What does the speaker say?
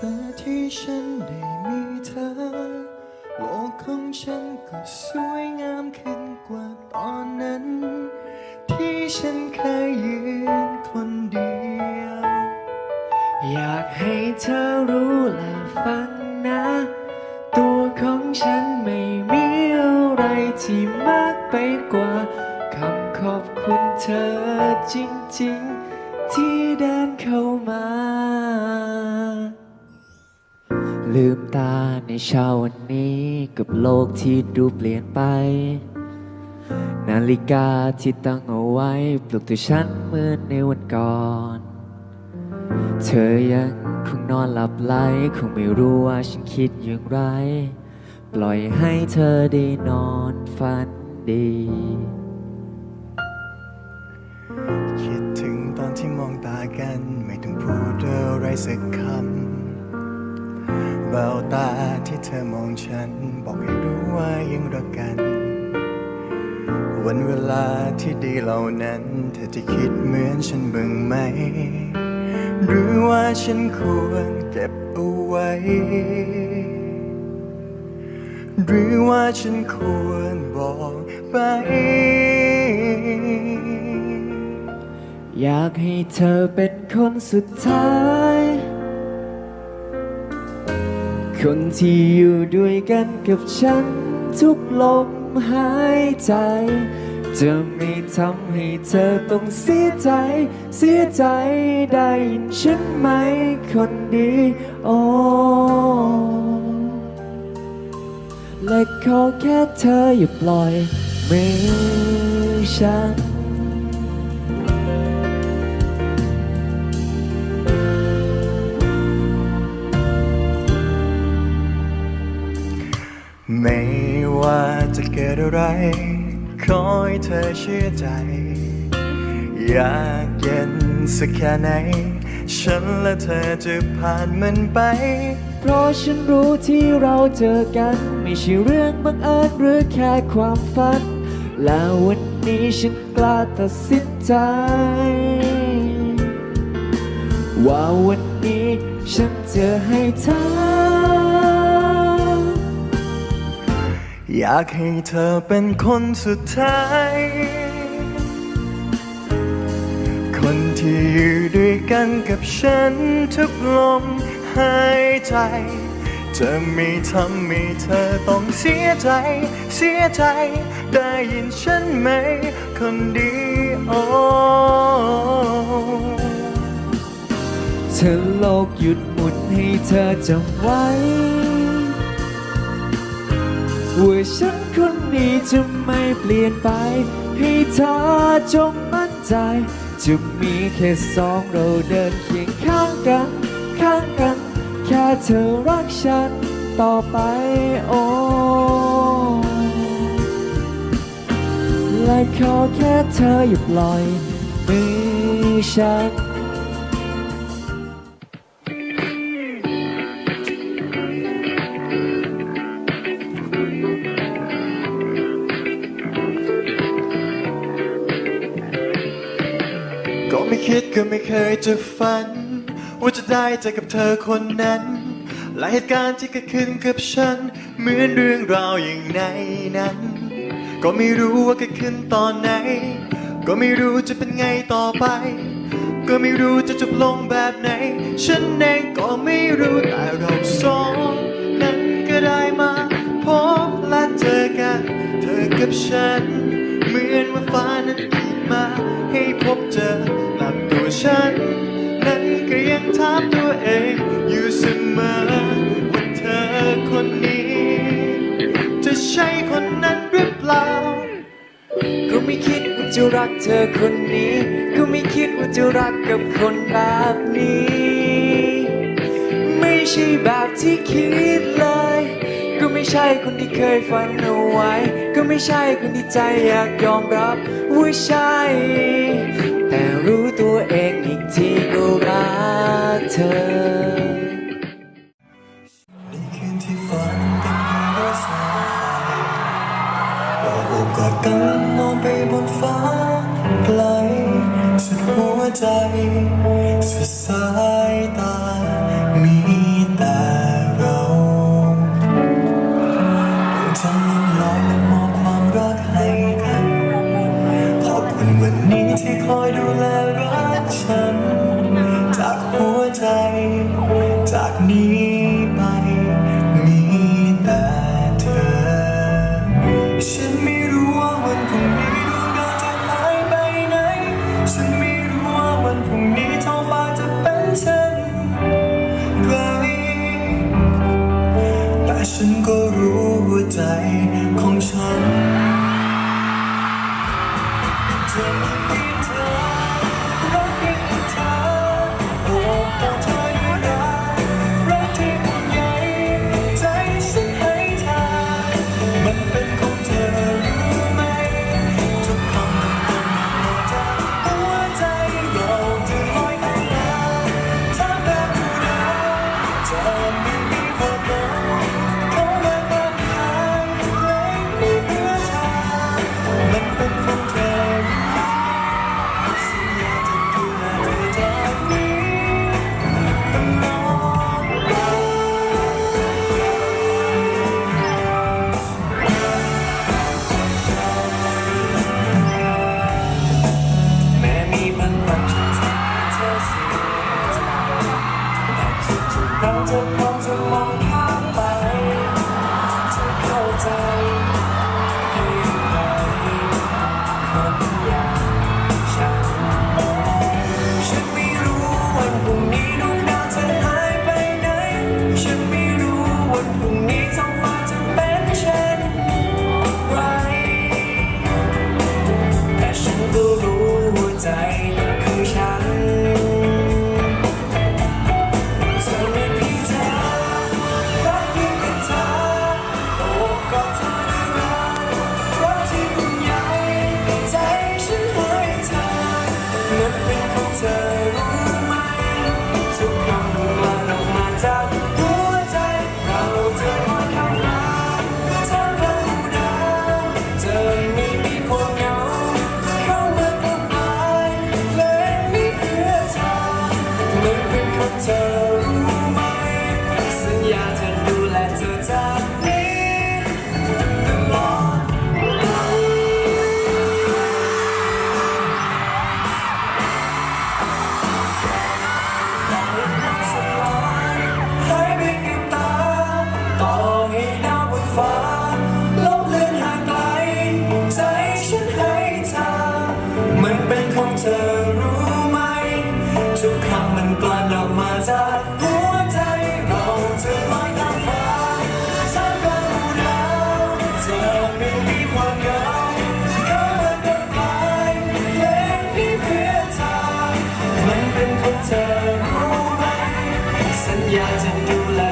แต่ที่ฉันได้มีเธอ โลกของฉันก็สวยงามขึ้นกว่าตอนนั้น ที่ฉันเคยยืนคนเดียว อยากให้เธอรู้และฟังนะ ตัวของฉันไม่มีอะไรที่มากไปกว่าคำขอบคุณเธอจริงๆ ที่เดินเข้ามา ลืมตาในเช้าวันนี้กับโลกที่ดูเปลี่ยนไป นาฬิกาที่ตั้งเอาไว้ปลุกตัวฉันเหมือนในวันก่อน เธอยังคงนอนหลับไหลคงไม่รู้ว่าฉันคิดอย่างไร ปล่อยให้เธอได้นอนฝันดี คิดถึงตอนที่มองตากัน ไม่ต้องพูดอะไรสักคำ แววตาที่เธอมองฉัน บอกให้รู้ว่ายังรักกัน วันเวลาที่ดีเหล่านั้น เธอจะคิดเหมือนฉันบ้างไหม หรือว่าฉันควรเก็บเอาไว้ หรือว่าฉันควรบอกไปอยากให้เธอเป็นคนสุดท้าย คนที่อยู่ด้วยกันกับฉัน ทุกลมหายใจ จะไม่ทำให้เธอต้องเสียใจ เสียใจได้ยินฉันไหมคนดี โอ้และขอแค่เธออย่าปล่อยมือฉัน เกิดอะไร ขอให้เธอเชื่อใจ อยากเย็นสักแค่ไหน ฉันและเธอจะผ่านมันไป เพราะฉันรู้ที่เราเจอกัน ไม่ใช่เรื่องบังเอิญหรือแค่ความฝัน แล้ววันนี้ฉันกล้าตัดสินใจ ว่าวันนี้ฉันจะให้เธอ อยากให้เธอเป็นคนสุดท้าย คนที่อยู่ด้วยกันกับฉันทุกลมหายใจ จะไม่ทำให้เธอต้องเสียใจ เสียใจ ได้ยินฉันไหม คนดีโอเธอโลกหยุดหมุนให้เธอจำไว้ ว่าฉันคนนี้จะไม่เปลี่ยนไป ให้เธอจงมั่นใจ จะมีแค่สองเราเดินเคียงข้างกัน ข้างกัน แค่เธอรักฉันต่อไปโอ้และขอแค่เธออย่าปล่อยมือฉัน ก็ไม่คิดก็ไม่เคยจะฝัน ว่าจะได้เจอกับเธอคนนั้น หลายเหตุการณ์ที่เกิดขึ้นกับฉัน เหมือนเรื่องราวอย่างในนั้น ก็ไม่รู้ว่าเกิดขึ้นตอนไหน ก็ไม่รู้จะเป็นไงต่อไป ก็ไม่รู้จะจบลงแบบไหน ฉันเองก็ไม่รู้แต่เราสองนั้นก็ได้มาพบและเจอกัน เธอกับฉัน เหมือนว่าฟ้านั้นขีดมาให้พบเจอ ฉัน นั้นก็ยังถามตัวเองอยู่เสมอว่าเธอคนนี้ จะใช่คนนั้นหรือเปล่า ก็ไม่คิดว่าจะรักเธอคนนี้ ก็ไม่คิดว่าจะรักกับคนแบบนี้ ไม่ใช่แบบที่คิดเลย ก็ไม่ใช่คนที่เคยฝันเอาไว้ ก็ไม่ใช่คนที่ใจอยากยอมรับว่าใช่แต่รู้ ที่กูรักเธอในคืนที่ฝันเต็มไปด้วยแสงไฟเราโอบกอดกันมองไปบนฟ้าไกลสุดหัวใจสุดสา นี้ไป มีแต่เธอ ฉันไม่รู้ว่าวันพรุ่งนี้ดวงดาวจะหายไปไหน ฉันไม่รู้ว่าวันพรุ่งนี้ท้องฟ้าจะเป็นเช่นไรแต่ฉันก็รู้ว่าใจของฉัน จะไม่ผิดเธอ sound. ideas and do life.